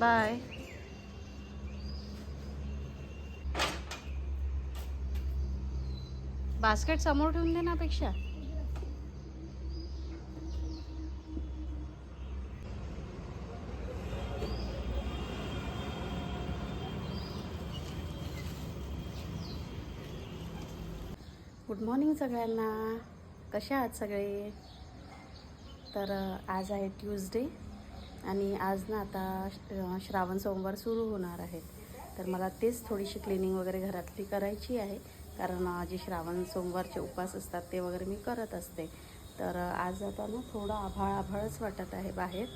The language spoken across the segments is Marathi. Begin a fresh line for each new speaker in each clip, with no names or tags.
बाय. बास्केट समोर ठेवून दे ना पेक्षा गुड मॉर्निंग सगळ्यांना. कसे आहात सगळे? तर आज आहे ट्यूजडे आणि आज ना आता श्रावण सोमवार सुरू होणार आहे. तर मला तेच थोडीशी क्लिनिंग वगैरे घरातली करायची आहे. कारण जे श्रावण सोमवारचे उपवास असतात ते वगैरे मी करत असते. तर आज आता ना थोडं आभाळ आभाळच वाटत आहे बाहेर.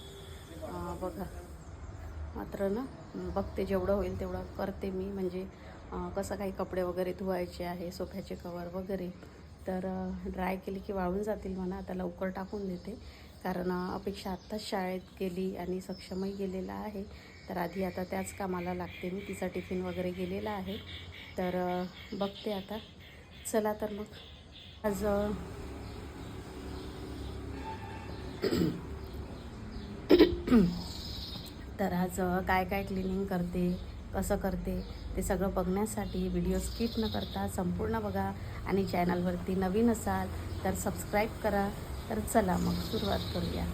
बघा. मात्र ना बघते जेवढं होईल तेवढं करते मी. म्हणजे कसं काही कपडे वगैरे धुवायचे आहे सोफ्याचे कवर वगैरे. तर ड्राय केले की वाळून जातील म्हणा आता लवकर टाकून देते. कारण अपेक्षा आत्ताच शाळेत गेली आणि सक्षमही गेलेला आहे. तर आधी आता त्याच कामाला लागते मी. तिचा टिफिन वगैरे गेलेला आहे. तर बघते आता. चला तर मग. आज तर आज काय काय क्लिनिंग करते कसं करते ते सगळं बघण्यासाठी व्हिडिओ स्किप न करता संपूर्ण बघा. आणि चॅनलवरती नवीन असाल तर सबस्क्राईब करा. तर चला मग सुरुवात करूया.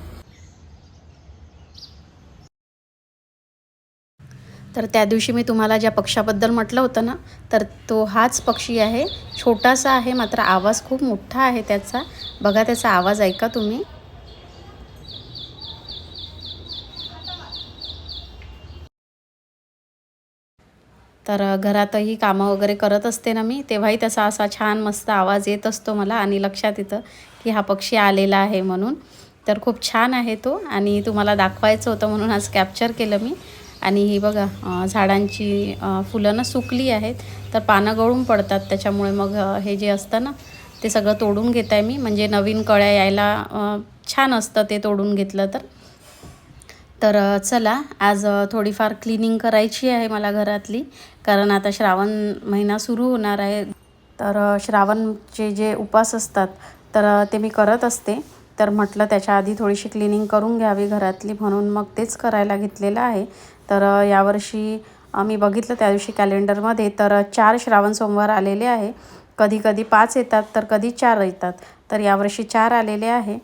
तर त्या दिवशी मी तुम्हाला ज्या पक्षाबद्दल म्हटलं होतं ना तर तो हाच पक्षी आहे. छोटासा आहे मात्र आवाज खूप मोठा आहे त्याचा. बघा त्याचा आवाज ऐका तुम्ही. तर घरातही कामं वगैरे करत असते ना मी तेव्हाही त्याचा असा छान मस्त आवाज येत असतो मला आणि लक्षात येतं की हा पक्षी आलेला आहे म्हणून. तर खूप छान आहे तो आणि तुम्हाला दाखवायचं होतं म्हणून आज कॅप्चर केलं मी. आणि ही बघा झाडांची फुलं ना सुकली आहेत. तर पानं गळून पडतात त्याच्यामुळे मग हे जे असतं ना ते सगळं तोडून घेत आहे मी. म्हणजे नवीन कळ्या यायला छान असतं ते तोडून घेतलं तर. तर चला आज थोडीफार क्लिनिंग करायची आहे मला घरातली. कारण आता श्रावण महिना सुरू होणार आहे. तर श्रावणचे जे उपास असतात तर ते मी करत असते. तर म्हटलं त्याच्या आधी थोडीशी क्लिनिंग करून घ्यावी घरातली म्हणून मग तेच करायला घेतलेलं आहे. तर यावर्षी मी बघितलं त्या दिवशी कॅलेंडरमध्ये तर चार श्रावण सोमवार आलेले आहे. कधी कधी पाच येतात तर कधी चार येतात. तर यावर्षी चार आलेले आहे.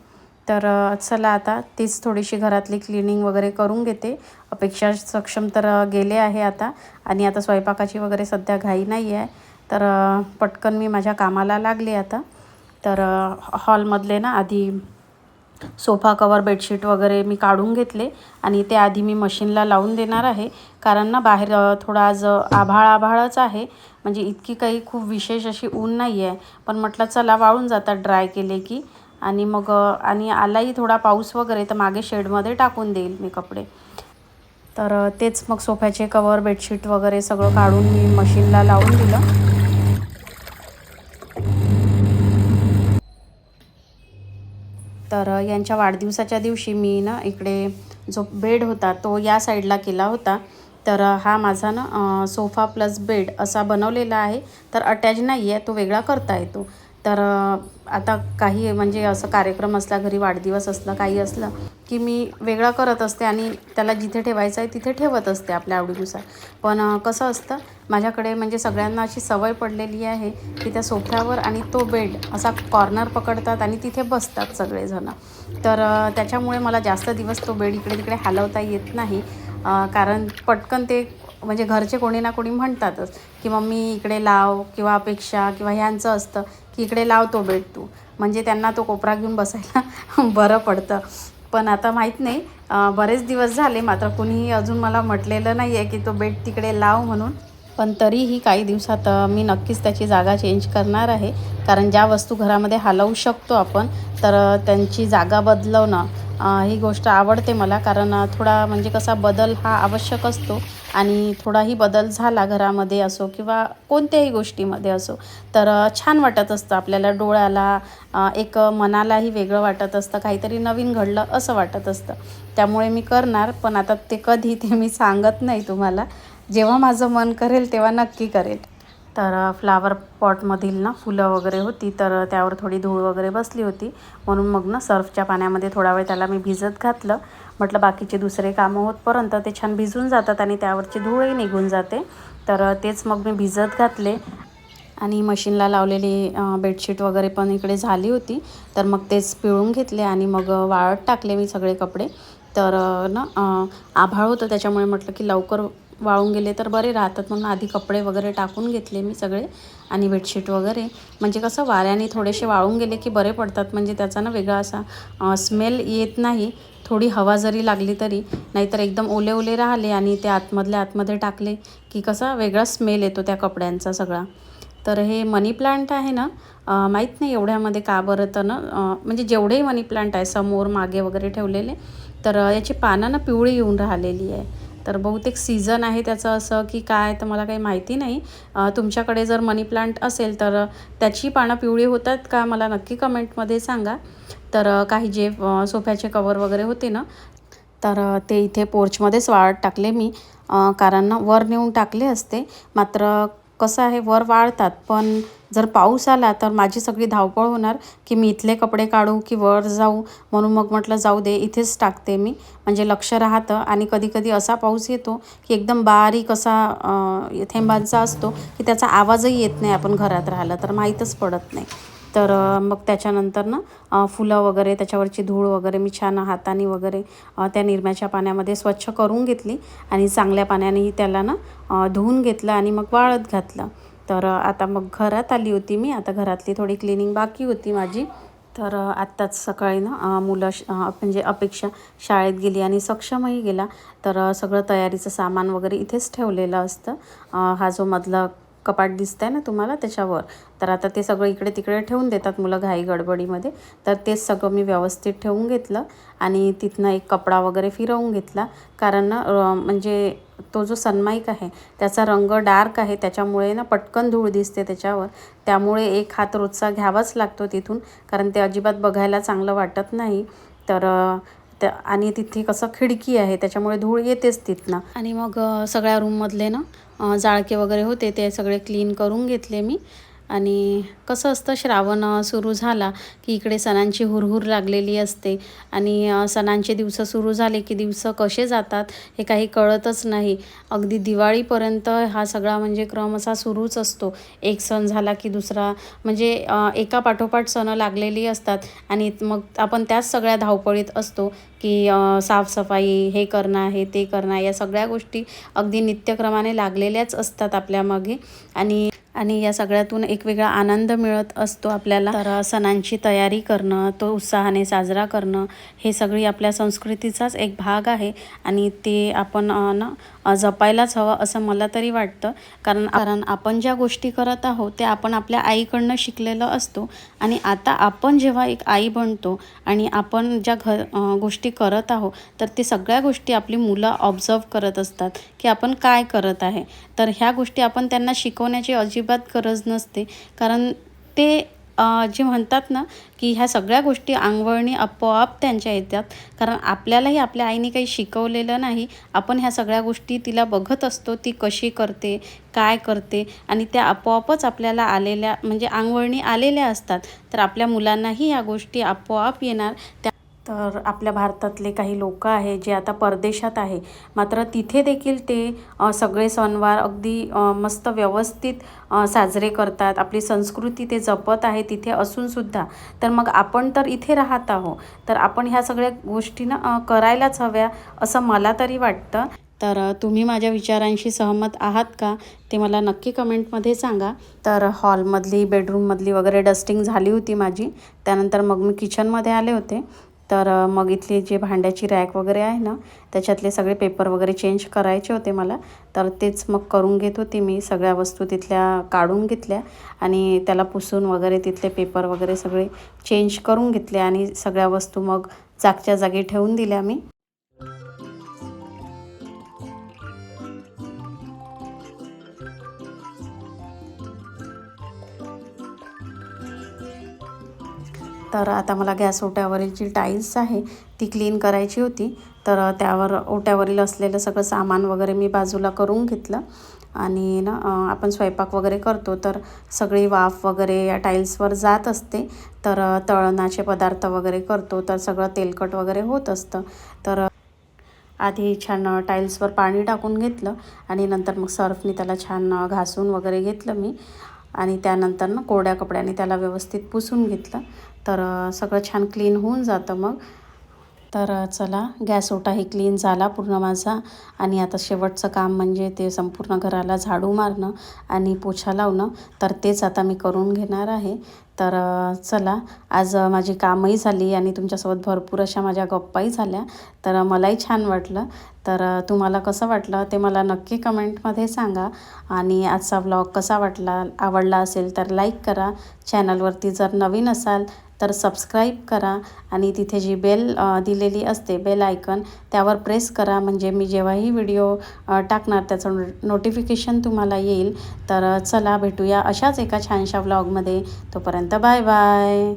तर चला आता तीच थोडीशी घरातली क्लिनिंग वगैरे करून घेते. अपेक्षा सक्षम तर गेले आहे आता. आणि आता स्वयंपाकाची वगैरे सध्या घाई नाही आहे तर पटकन मी माझ्या कामाला लागले आता. तर हॉलमधले ना आधी सोफा कवर बेडशीट वगैरे मी काढून घेतले आणि ते आधी मी मशीनला लावून देणार आहे. कारण ना बाहेर थोडा आज आभाळ आभाळच आहे. म्हणजे इतकी काही खूप विशेष अशी ऊन नाही आहे पण म्हटलं चला वाळून जातात ड्राय केले की. आणि मग आणि आलाही थोडा पाऊस वगैरे तर मागे शेडमध्ये टाकून देईल मी कपडे. तर तेच मग सोफ्याचे कवर बेडशीट वगैरे सगळं काढून मी मशीनला लावून दिलं. तर यांच्या वाढदिवसाच्या दिवशी मी ना इकडे जो बेड होता तो या साईडला केला होता. तर हा माझा ना सोफा प्लस बेड असा बनवलेला आहे. तर अटॅच नाही आहे तो वेगळा करता येतो. तर आता काही म्हणजे असं कार्यक्रम असला घरी वाढदिवस असला काही असलं की मी वेगळा करत असते आणि त्याला जिथे ठेवायचं आहे तिथे ठेवत असते आपल्या आवडीनुसार. पण कसं असतं माझ्याकडे म्हणजे सगळ्यांना अशी सवय पडलेली आहे की त्या सोफ्यावर आणि तो बेड असा कॉर्नर पकडतात आणि तिथे बसतात सगळेजणं. तर त्याच्यामुळे मला जास्त दिवस तो बेड इकडे तिकडे हलवता येत नाही कारण पटकन ते म्हणजे घरचे कोणी ना कोणी म्हणतातच की मम्मी इकडे लाव किंवा अपेक्षा किंवा ह्यांचं असतं की इकडे लाव तो बेड तू. म्हणजे त्यांना तो कोपरा घेऊन बसायला बरं पडतं. पण आता माहीत नाही बरेच दिवस झाले मात्र कुणीही अजून मला म्हटलेलं नाही आहे की तो बेड तिकडे लाव म्हणून. पण तरीही काही दिवसात मी नक्कीच त्याची जागा चेंज करणार आहे. कारण ज्या वस्तू घरामध्ये हलवू शकतो आपण तर त्यांची जागा बदलवणं ही गोष्ट आवडते मला. कारण थोडा म्हणजे कसा बदल हा आवश्यक असतो. आणि थोडाही बदल झाला घरामध्ये असो किंवा कोणत्याही गोष्टीमध्ये असो तर छान वाटत असतं आपल्याला डोळ्याला एक मनालाही वेगळं वाटत असतं काहीतरी नवीन घडलं असं वाटत असतं. त्यामुळे मी करणार पण आता ते कधी ते मी सांगत नाही तुम्हाला. जेव्हा माझं मन करेल तेव्हा नक्की करेल. तर फ्लावर पॉटमधील ना फुलं वगैरे होती तर त्यावर थोडी धूळ वगैरे बसली होती. म्हणून मग ना सर्फच्या पाण्यामध्ये थोडा वेळ त्याला मी भिजत घातलं. म्हटलं बाकीचे दुसरे कामं होतपर्यंत ते छान भिजून जातात आणि त्यावरची धूळही निघून जाते. तर तेच मग मी भिजत घातले. आणि मशीनला लावलेली बेडशीट वगैरे पण इकडे झाली होती. तर मग तेच पिळून घेतले आणि मग वाळत टाकले मी सगळे कपडे. तर ना आभाळ होतं त्याच्यामुळे म्हटलं की लवकर वाळून गेले तर बरे राहतात. म्हणून आधी कपडे वगैरे टाकून घेतले मी सगळे आणि बेडशीट वगैरे. म्हणजे कसं वाऱ्याने थोडेसे वाळून गेले की बरे पडतात. म्हणजे त्याचा ना वेगळा असा स्मेल येत नाही. थोडी हवा जरी लागली तरी. नाहीतर एकदम ओले ओले राहिले आणि ते आतमधल्या आतमध्ये टाकले की कसा वेगळा स्मेल येतो त्या कपड्यांचा सगळा. तर हे मनी प्लांट आहे ना माहीत नाही एवढ्यामध्ये का बरं तर ना म्हणजे जेवढेही मनी प्लांट आहे समोर मागे वगैरे ठेवलेले तर याची पानं ना पिवळी येऊन राहिलेली आहे. तर बहुतेक सीझन आहे त्याचं असं की काय तर मला काही माहिती नाही. तुमच्याकडे जर मनी प्लांट असेल तर त्याची पानं पिवळी होतात का? मला नक्की कमेंटमध्ये सांगा. तर काही जे सोफ्याचे कवर वगैरे होते ना तर ते इथे पोर्चमध्येच वाळत टाकले मी. कारण वर नेऊन टाकले असते. मात्र कसं आहे वर वाळतात. पण जर पाऊस आला तर माझी सगळी धावपळ होणार की मी इथले कपडे काढू की वर जाऊ. म्हणून मग म्हटलं जाऊ दे इथेच टाकते मी. म्हणजे लक्ष राहतं. आणि कधी कधी असा पाऊस येतो की एकदम बारीक असा थेंबांचा असतो की त्याचा आवाजही येत नाही आपण घरात राहिलं तर. माहीतच पडत नाही. तर मग त्याच्यानंतर ना फुलं वगैरे त्याच्यावरची धूळ वगैरे मी छान हाताने वगैरे त्या निरम्याच्या पाण्यामध्ये स्वच्छ करून घेतली आणि चांगल्या पाण्यानेही त्याला ना धुवून घेतलं आणि मग वाळत घातलं. तर आता मग घरात आली होती मी. आता घरातली थोडी क्लिनिंग बाकी होती माझी. तर आत्ताच सकाळी ना मुलं श- म्हणजे अपेक्षा शाळेत गेली आणि सक्षमही गेला. तर सगळं तयारीचं सामान वगैरे इथेच ठेवलेलं असतं. हा जो मधला कपाट दिसत आहे ना तुम्हाला त्याच्यावर. तर आता ते सगळं इकडे तिकडे ठेवून देतात मुलं घाई गडबडीमध्ये. तर तेच सगळं मी व्यवस्थित ठेवून घेतलं आणि तिथनं एक कपडा वगैरे फिरवून घेतला. कारण म्हणजे तो जो सनमाईक आहे त्याचा रंग डार्क आहे. त्याच्यामुळे ना पटकन धूळ दिसते त्याच्यावर. त्यामुळे एक हात रोजचा घ्यावाच लागतो तिथून. कारण ते अजिबात बघायला चांगलं वाटत नाही. तर त्या आणि तिथे कसं खिडकी आहे त्याच्यामुळे धूळ येतेच तिथनं. आणि मग सगळ्या रूममधले ना जाळके वगैरे होते ते सगळे क्लीन करून घेतले मी. आणि कसं असतं श्रावण सुरू झाला की इकडे सणांची हुरहुर लागलेली असते आणि सणांचे दिवस सुरू झाले की दिवस कसे जातात हे काही कळतच नाही. अगदी दिवाळीपर्यंत हा सगळा म्हणजे क्रम असा सुरूच असतो. एक सण झाला की दुसरा म्हणजे एका पाठोपाठ सणं लागलेली असतात आणि मग आपण त्याच सगळ्या धावपळीत असतो की साफसफाई हे करणं आहे ते करणं या सगळ्या गोष्टी अगदी नित्यक्रमाने लागलेल्याच असतात आपल्या मागे आणि आणि या सगळ्यातून एक वेगळा आनंद मिळत असतो आपल्याला. तर सणांची तयारी करणं तो उत्साहाने साजरा करणं हे सगळी आपल्या संस्कृतीचाच एक भाग आहे. आणि ते आपण ना जपायलाच हवं असं मला तरी वाटतं. कारण कारण आपण ज्या गोष्टी करत आहोत त्या आपण आपल्या आईकडनं शिकलेलं असतो. आणि आता आपण जेव्हा एक आई बनतो आणि आपण ज्या घ गोष्टी करत आहोत तर ते सगळ्या गोष्टी आपली मुलं ऑब्झर्व करत असतात की आपण काय करत आहे. तर ह्या गोष्टी आपण त्यांना शिकवण्याची अजिबात गरज नसते. कारण ते जे म्हणतात ना की ह्या सगळ्या गोष्टी अंगवळणी आपोआप त्यांच्या येतात. कारण आपल्यालाही आपल्या आईने काही शिकवलेलं नाही. आपण ह्या सगळ्या गोष्टी तिला बघत असतो ती कशी करते काय करते आणि त्या आपोआपच आपल्याला आलेल्या म्हणजे अंगवळणी आलेल्या असतात. तर आपल्या मुलांनाही ह्या गोष्टी आपोआप येणार. त्या तर आपल्या भारतातले काही लोक आहे जे आता परदेशात आहे. मात्र तिथे देखील ते सगळे सणवार अगदी मस्त व्यवस्थित साजरे करतात. आपली संस्कृती ते जपत आहे तिथे असूनसुद्धा तर मग आपण तर इथे राहत आहो. तर आपण ह्या सगळ्या गोष्टींना करायलाच हव्या असं मला तरी वाटतं. तर तुम्ही माझ्या विचारांशी सहमत आहात का? ते मला नक्की कमेंटमध्ये सांगा. तर हॉलमधली बेडरूममधली वगैरे डस्टिंग झाली होती माझी. त्यानंतर मग मी किचनमध्ये आले होते. तर मग इथली जे भांड्याची रॅक वगैरे आहे ना त्याच्यातले सगळे पेपर वगैरे चेंज करायचे होते मला. तर तेच मग करून घेत होती मी सगळ्या वस्तू तिथल्या काढून घेतल्या आणि त्याला पुसून वगैरे तिथले पेपर वगैरे सगळे चेंज करून घेतले आणि सगळ्या वस्तू मग जागच्या जागी ठेवून दिल्या मी. तर आता मला गॅस ओट्यावरील जी टाईल्स आहे ती क्लीन करायची होती. तर त्यावर ओट्यावरील असलेलं सगळं सामान वगैरे मी बाजूला करून घेतलं. आणि ना आपण स्वयंपाक वगैरे करतो तर सगळी वाफ वगैरे या टाईल्सवर जात असते. तर तळणाचे पदार्थ वगैरे करतो तर सगळं तेलकट वगैरे होत असतं. तर आधी छान टाईल्सवर पाणी टाकून घेतलं आणि नंतर मग सर्फनी त्याला छान घासून वगैरे घेतलं मी. आणि त्यानंतर ना कोरड्या कपड्याने त्याला व्यवस्थित पुसून घेतलं. तर सगळं छान क्लीन होऊन जातं मग. तर चला गॅस ओटाही क्लीन झाला पूर्ण माझा. आणि आता शेवटचं काम म्हणजे ते संपूर्ण घराला झाडू मारणं आणि पोछा लावणं. तर तेच आता मी करून घेणार आहे. तर चला आज माझी कामही झाली आणि तुमच्यासोबत भरपूर अशा माझ्या गप्पाही झाल्या. तर मलाही छान वाटलं. तर तुम्हाला कसं वाटलं ते मला नक्की कमेंटमध्ये सांगा. आणि आजचा व्लॉग कसा वाटला आवडला असेल तर लाईक करा. चॅनलवरती जर नवीन असाल तर सबस्क्राईब करा आणि तिथे जी बेल दिलेली असते बेल आयकन त्यावर प्रेस करा. म्हणजे मी जेव्हाही व्हिडिओ टाकणार त्याचं नोटिफिकेशन तुम्हाला येईल. तर चला भेटूया अशाच एका छानशा व्लॉगमध्ये तोपर्यंत बाय बाय